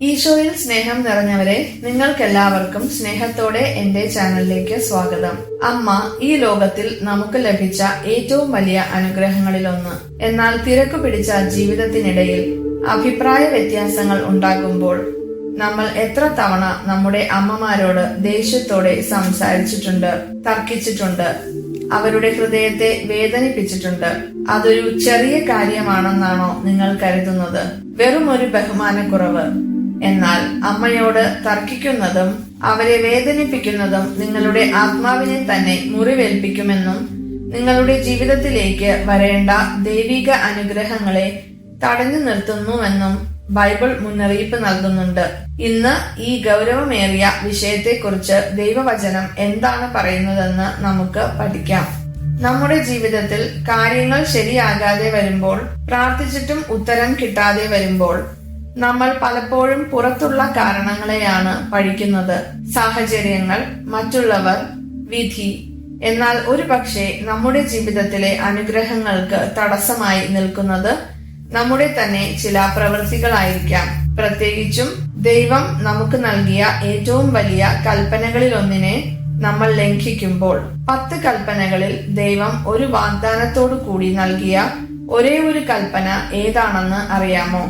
ഈശോയിൽ സ്നേഹം നിറഞ്ഞവരെ നിങ്ങൾക്കെല്ലാവർക്കും സ്നേഹത്തോടെ എന്റെ ചാനലിലേക്ക് സ്വാഗതം. അമ്മ ഈ ലോകത്തിൽ നമുക്ക് ലഭിച്ച ഏറ്റവും വലിയ അനുഗ്രഹങ്ങളിലൊന്ന്. എന്നാൽ തിരക്കു പിടിച്ച ജീവിതത്തിനിടയിൽ അഭിപ്രായ വ്യത്യാസങ്ങൾ ഉണ്ടാകുമ്പോൾ നമ്മൾ എത്ര തവണ നമ്മുടെ അമ്മമാരോട് ദേഷ്യത്തോടെ സംസാരിച്ചിട്ടുണ്ട് തർക്കിച്ചിട്ടുണ്ട് അവരുടെ ഹൃദയത്തെ വേദനിപ്പിച്ചിട്ടുണ്ട്. അതൊരു ചെറിയ കാര്യമാണെന്നാണോ നിങ്ങൾ കരുതുന്നത്? വെറും ഒരു ബഹുമാനക്കുറവ്. എന്നാൽ അമ്മയോട് തർക്കിക്കുന്നതും അവരെ വേദനിപ്പിക്കുന്നതും നിങ്ങളുടെ ആത്മാവിനെ തന്നെ മുറിവേൽപ്പിക്കുമെന്നും നിങ്ങളുടെ ജീവിതത്തിലേക്ക് വരേണ്ട ദൈവിക അനുഗ്രഹങ്ങളെ തടഞ്ഞു നിർത്തുന്നുവെന്നും ബൈബിൾ മുന്നറിയിപ്പ് നൽകുന്നുണ്ട്. ഇന്ന് ഈ ഗൗരവമേറിയ വിഷയത്തെക്കുറിച്ച് ദൈവവചനം എന്താണ് പറയുന്നതെന്ന് നമുക്ക് പഠിക്കാം. നമ്മുടെ ജീവിതത്തിൽ കാര്യങ്ങൾ ശരിയാകാതെ വരുമ്പോൾ പ്രാർത്ഥിച്ചിട്ടും ഉത്തരം കിട്ടാതെ വരുമ്പോൾ നമ്മൾ പലപ്പോഴും പുറത്തുള്ള കാരണങ്ങളെയാണ് പഴിക്കുന്നത് സാഹചര്യങ്ങൾ മറ്റുള്ളവർ വിധി. എന്നാൽ ഒരു പക്ഷേ നമ്മുടെ ജീവിതത്തിലെ അനുഗ്രഹങ്ങൾക്ക് തടസ്സമായി നിൽക്കുന്നത് നമ്മുടെ തന്നെ ചില പ്രവൃത്തികളായിരിക്കാം. പ്രത്യേകിച്ചും ദൈവം നമുക്ക് നൽകിയ ഏറ്റവും വലിയ കൽപ്പനകളിലൊന്നിനെ നമ്മൾ ലംഘിക്കുമ്പോൾ. പത്ത് കൽപ്പനകളിൽ ദൈവം ഒരു വാഗ്ദാനത്തോടു കൂടി നൽകിയ ഒരേ ഒരു കൽപ്പന ഏതാണെന്ന് അറിയാമോ?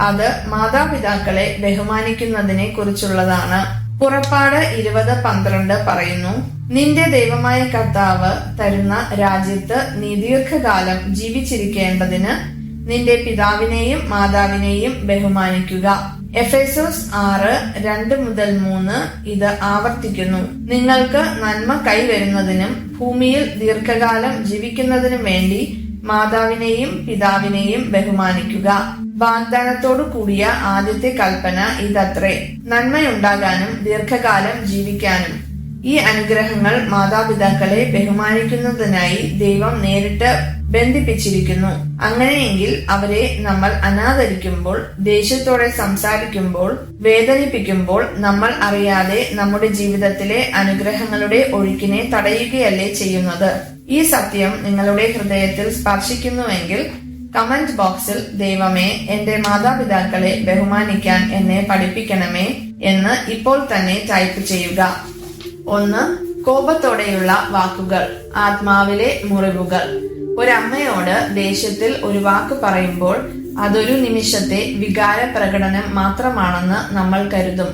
അത് മാതാപിതാക്കളെ ബഹുമാനിക്കുന്നതിനെ കുറിച്ചുള്ളതാണ് പുറപ്പാട് ഇരുപത് പന്ത്രണ്ട് പറയുന്നു നിന്റെ ദൈവമായ കർത്താവ് തരുന്ന രാജ്യത്ത് നീ ദീർഘകാലം ജീവിച്ചിരിക്കേണ്ടതിന് നിന്റെ പിതാവിനെയും മാതാവിനെയും ബഹുമാനിക്കുക. എഫേസോസ് ആറ് രണ്ട് മുതൽ മൂന്ന് ഇത് ആവർത്തിക്കുന്നു. നിങ്ങൾക്ക് നന്മ കൈവരുന്നതിനും ഭൂമിയിൽ ദീർഘകാലം ജീവിക്കുന്നതിനും വേണ്ടി മാതാവിനെയും പിതാവിനെയും ബഹുമാനിക്കുക. വാഗ്ദാനത്തോടു കൂടിയ ആദ്യത്തെ കൽപ്പന ഇതത്രേ. നന്മയുണ്ടാകാനും ദീർഘകാലം ജീവിക്കാനും. ഈ അനുഗ്രഹങ്ങൾ മാതാപിതാക്കളെ ബഹുമാനിക്കുന്നതിനായി ദൈവം നേരിട്ട് ബന്ധിപ്പിച്ചിരിക്കുന്നു. അങ്ങനെയെങ്കിൽ അവരെ നമ്മൾ അനാദരിക്കുമ്പോൾ ദേഷ്യത്തോടെ സംസാരിക്കുമ്പോൾ വേദനിപ്പിക്കുമ്പോൾ നമ്മൾ അറിയാതെ നമ്മുടെ ജീവിതത്തിലെ അനുഗ്രഹങ്ങളുടെ ഒഴുക്കിനെ തടയുകയല്ലേ ചെയ്യുന്നത്. ഈ സത്യം നിങ്ങളുടെ ഹൃദയത്തിൽ സ്പർശിക്കുന്നുവെങ്കിൽ കമന്റ് ബോക്സിൽ ദൈവമേ എന്റെ മാതാപിതാക്കളെ ബഹുമാനിക്കാൻ എന്നെ പഠിപ്പിക്കണമേ എന്ന് ഇപ്പോൾ തന്നെ ടൈപ്പ് ചെയ്യുക. ഒന്ന് കോപത്തോടെയുള്ള വാക്കുകൾ ആത്മാവിലെ മുറിവുകൾ. ഒരമ്മയോട് ദേഷ്യത്തിൽ ഒരു വാക്ക് പറയുമ്പോൾ അതൊരു നിമിഷത്തെ വികാര പ്രകടനം മാത്രമാണെന്ന് നമ്മൾ കരുതും.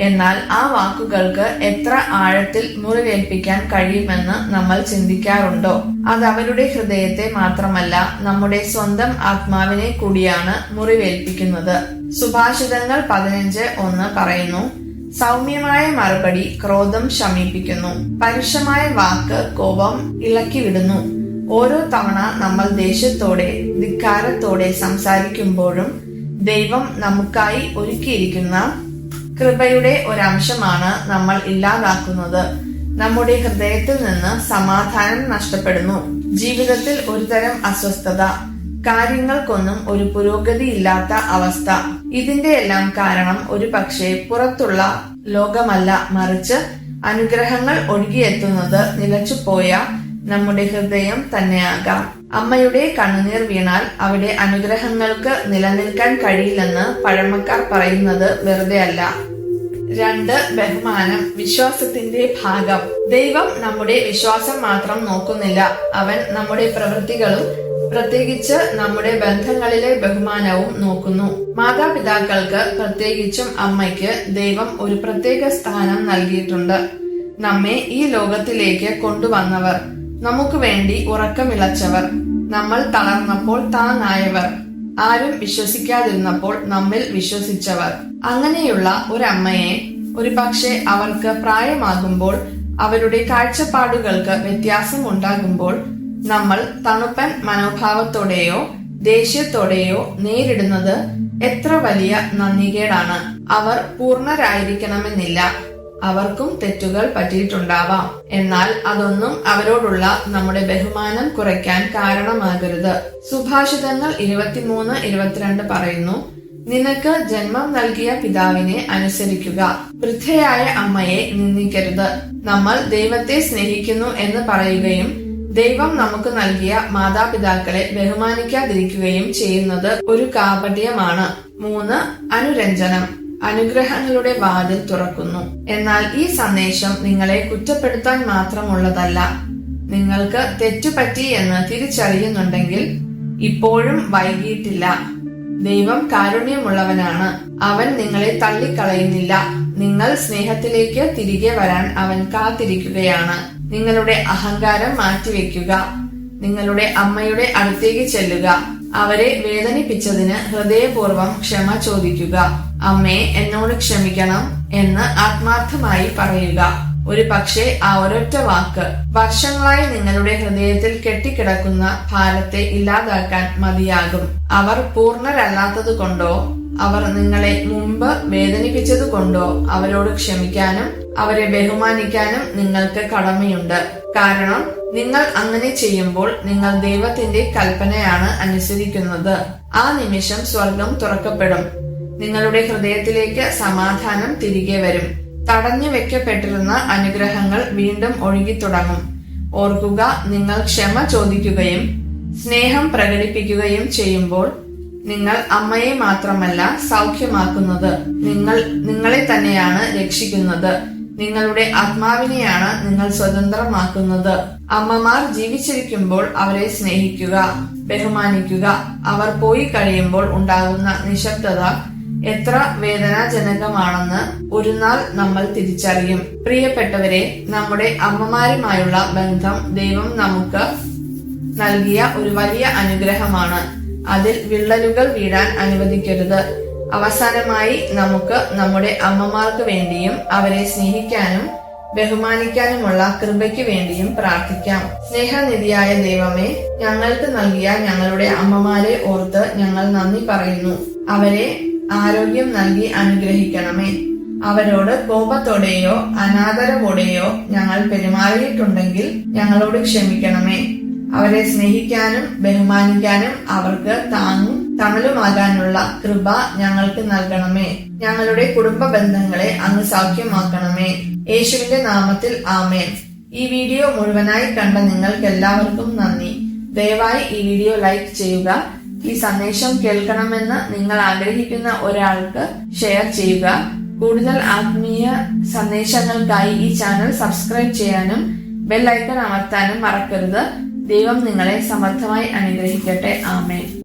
എന്നാൽ ആ വാക്കുകൾക്ക് എത്ര ആഴത്തിൽ മുറിവേൽപ്പിക്കാൻ കഴിയുമെന്ന് നമ്മൾ ചിന്തിക്കാറുണ്ടോ? അത് അവരുടെ ഹൃദയത്തെ മാത്രമല്ല നമ്മുടെ സ്വന്തം ആത്മാവിനെ കൂടിയാണ് മുറിവേൽപ്പിക്കുന്നത്. സുഭാഷിതങ്ങൾ പതിനഞ്ച് ഒന്ന് പറയുന്നു സൗമ്യമായ മറുപടി ക്രോധം ശമിപ്പിക്കുന്നു. പരുഷമായ വാക്ക് കോപം ഇളക്കിവിടുന്നു. ഓരോ തവണ നമ്മൾ ദേഷ്യത്തോടെ ധിക്കാരത്തോടെ സംസാരിക്കുമ്പോഴും ദൈവം നമുക്കായി ഒരുക്കിയിരിക്കുന്ന കൃപയുടെ ഒരംശമാണ് നമ്മൾ ഇല്ലാതാക്കുന്നത്. നമ്മുടെ ഹൃദയത്തിൽ നിന്ന് സമാധാനം നഷ്ടപ്പെടുന്നു. ജീവിതത്തിൽ ഒരുതരം അസ്വസ്ഥത. കാര്യങ്ങൾക്കൊന്നും ഒരു പുരോഗതി ഇല്ലാത്ത അവസ്ഥ. ഇതിന്റെ എല്ലാം കാരണം ഒരു പക്ഷേ പുറത്തുള്ള ലോകമല്ല. മറിച്ച് അനുഗ്രഹങ്ങൾ ഒഴുകിയെത്തുന്നത് നിലച്ചുപോയ നമ്മുടെ ഹൃദയം തന്നെയാകാം. അമ്മയുടെ കണ്ണുനീർ വീണാൽ അവിടെ അനുഗ്രഹങ്ങൾക്ക് നിലനിൽക്കാൻ കഴിയില്ലെന്ന് പഴമക്കാർ പറയുന്നത് വെറുതെ അല്ല രണ്ട് ബഹുമാനം വിശ്വാസത്തിന്റെ ഭാഗം. ദൈവം നമ്മുടെ വിശ്വാസം മാത്രം നോക്കുന്നില്ല. അവൻ നമ്മുടെ പ്രവൃത്തികളും പ്രത്യേകിച്ച് നമ്മുടെ ബന്ധങ്ങളിലെ ബഹുമാനവും നോക്കുന്നു. മാതാപിതാക്കൾക്ക് പ്രത്യേകിച്ചും അമ്മയ്ക്ക് ദൈവം ഒരു പ്രത്യേക സ്ഥാനം നൽകിയിട്ടുണ്ട്. നമ്മെ ഈ ലോകത്തിലേക്ക് കൊണ്ടുവന്നവർ. നമുക്ക് വേണ്ടി ഉറക്കമിളച്ചവർ. നമ്മൾ തളർന്നപ്പോൾ താങ്ങായവർ ആരും വിശ്വസിക്കാതിരുന്നപ്പോൾ നമ്മിൽ വിശ്വസിച്ചവർ. അങ്ങനെയുള്ള ഒരമ്മയെ ഒരു പക്ഷെ അവർക്ക് പ്രായമാകുമ്പോൾ അവരുടെ കാഴ്ചപ്പാടുകൾക്ക് വ്യത്യാസം ഉണ്ടാകുമ്പോൾ നമ്മൾ തണുപ്പൻ മനോഭാവത്തോടെയോ ദേഷ്യത്തോടെയോ നേരിടുന്നത് എത്ര വലിയ നന്ദികേടാണ്. അവർ പൂർണരായിരിക്കണമെന്നില്ല. അവർക്കും തെറ്റുകൾ പറ്റിയിട്ടുണ്ടാവാം. എന്നാൽ അതൊന്നും അവരോടുള്ള നമ്മുടെ ബഹുമാനം കുറയ്ക്കാൻ കാരണമാകരുത്. സുഭാഷിതങ്ങൾ ഇരുപത്തിമൂന്ന് ഇരുപത്തിരണ്ട് പറയുന്നു നിനക്ക് ജന്മം നൽകിയ പിതാവിനെ അനുസരിക്കുക. വൃദ്ധയായ അമ്മയെ നിന്ദിക്കരുത്. നമ്മൾ ദൈവത്തെ സ്നേഹിക്കുന്നു എന്ന് പറയുകയും ദൈവം നമുക്ക് നൽകിയ മാതാപിതാക്കളെ ബഹുമാനിക്കാതിരിക്കുകയും ചെയ്യുന്നത് ഒരു കാപട്യമാണ്. മൂന്ന് അനുരഞ്ജനം. അനുഗ്രഹങ്ങളുടെ വാതിൽ തുറക്കുന്നു. എന്നാൽ ഈ സന്ദേശം നിങ്ങളെ കുറ്റപ്പെടുത്താൻ മാത്രമുള്ളതല്ല. നിങ്ങൾക്ക് തെറ്റുപറ്റി എന്ന് തിരിച്ചറിയുന്നുണ്ടെങ്കിൽ ഇപ്പോഴും വൈകിയിട്ടില്ല. ദൈവം കാരുണ്യമുള്ളവനാണ്. അവൻ നിങ്ങളെ തള്ളിക്കളയുന്നില്ല. നിങ്ങൾ സ്നേഹത്തിലേക്ക് തിരികെ വരാൻ അവൻ കാത്തിരിക്കുകയാണ്. നിങ്ങളുടെ അഹങ്കാരം മാറ്റിവെക്കുക. നിങ്ങളുടെ അമ്മയുടെ അടുത്തേക്ക് ചെല്ലുക. അവരെ വേദനിപ്പിച്ചതിന് ഹൃദയപൂർവം ക്ഷമ ചോദിക്കുക. അമ്മേ എന്നോട് ക്ഷമിക്കണം എന്ന് ആത്മാർത്ഥമായി പറയുക. ഒരു പക്ഷേ ആ ഒരൊറ്റ വാക്ക്. വർഷങ്ങളായി നിങ്ങളുടെ ഹൃദയത്തിൽ കെട്ടിക്കിടക്കുന്ന ഭാരത്തെ ഇല്ലാതാക്കാൻ മതിയാകും. അവർ പൂർണരല്ലാത്തത് കൊണ്ടോ അവർ നിങ്ങളെ മുമ്പ് വേദനിപ്പിച്ചത് കൊണ്ടോ അവരോട് ക്ഷമിക്കാനും അവരെ ബഹുമാനിക്കാനും നിങ്ങൾക്ക് കടമയുണ്ട്. കാരണം നിങ്ങൾ അങ്ങനെ ചെയ്യുമ്പോൾ നിങ്ങൾ ദൈവത്തിന്റെ കൽപ്പനയാണ് അനുസരിക്കുന്നത്. ആ നിമിഷം സ്വർഗം തുറക്കപ്പെടും. നിങ്ങളുടെ ഹൃദയത്തിലേക്ക് സമാധാനം തിരികെ വരും. തടഞ്ഞു വെക്കപ്പെട്ടിരുന്ന അനുഗ്രഹങ്ങൾ വീണ്ടും ഒഴുകിത്തുടങ്ങും. ഓർക്കുക നിങ്ങൾ ക്ഷമ ചോദിക്കുകയും സ്നേഹം പ്രകടിപ്പിക്കുകയും ചെയ്യുമ്പോൾ നിങ്ങൾ അമ്മയെ മാത്രമല്ല സൗഖ്യമാക്കുന്നത്. നിങ്ങൾ നിങ്ങളെ തന്നെയാണ് രക്ഷിക്കുന്നത്. നിങ്ങളുടെ ആത്മാവിനെയാണ് നിങ്ങൾ സ്വതന്ത്രമാക്കുന്നത്. അമ്മമാർ ജീവിച്ചിരിക്കുമ്പോൾ അവരെ സ്നേഹിക്കുക ബഹുമാനിക്കുക. അവർ പോയി കഴിയുമ്പോൾ ഉണ്ടാകുന്ന നിശബ്ദത എത്ര വേദനാജനകമാണെന്ന് ഒരു നാൾ നമ്മൾ തിരിച്ചറിയും. പ്രിയപ്പെട്ടവരെ നമ്മുടെ അമ്മമാരുമായുള്ള ബന്ധം ദൈവം നമുക്ക് നൽകിയ ഒരു വലിയ അനുഗ്രഹമാണ്. അതിൽ വിള്ളലുകൾ വീഴാൻ അനുവദിക്കരുത്. അവസാനമായി നമുക്ക് നമ്മുടെ അമ്മമാർക്ക് വേണ്ടിയും അവരെ സ്നേഹിക്കാനും ബഹുമാനിക്കാനുമുള്ള കൃപയ്ക്ക് വേണ്ടിയും പ്രാർത്ഥിക്കാം. സ്നേഹനിധിയായ ദൈവമേ ഞങ്ങൾക്ക് നൽകിയ ഞങ്ങളുടെ അമ്മമാരെ ഓർത്ത് ഞങ്ങൾ നന്ദി പറയുന്നു. അവരെ ആരോഗ്യം നൽകി അനുഗ്രഹിക്കണമേ. അവരോട് കോപത്തോടെയോ അനാദരവോടെയോ ഞങ്ങൾ പെരുമാറിയിട്ടുണ്ടെങ്കിൽ ഞങ്ങളോട് ക്ഷമിക്കണമേ. അവരെ സ്നേഹിക്കാനും ബഹുമാനിക്കാനും അവർക്ക് താങ്ങും തണലുമാകാനുള്ള കൃപ ഞങ്ങൾക്ക് നൽകണമേ. ഞങ്ങളുടെ കുടുംബ ബന്ധങ്ങളെ അങ്ങ് സൗഖ്യമാക്കണമേ. യേശുവിന്റെ നാമത്തിൽ ആമേൻ. ഈ വീഡിയോ മുഴുവനായി കണ്ട നിങ്ങൾക്ക് എല്ലാവർക്കും നന്ദി. ദയവായി ഈ വീഡിയോ ലൈക്ക് ചെയ്യുക ഈ സന്ദേശം കേൾക്കണമെന്ന് നിങ്ങൾ ആഗ്രഹിക്കുന്ന ഒരാൾക്ക് ഷെയർ ചെയ്യുക. കൂടുതൽ ആത്മീയ സന്ദേശങ്ങൾക്കായി ഈ ചാനൽ സബ്സ്ക്രൈബ് ചെയ്യാനും ബെൽ ഐക്കൺ അമർത്താനും മറക്കരുത്. ദൈവം നിങ്ങളെ സമർത്ഥമായി അനുഗ്രഹിക്കട്ടെ. ആമേൻ.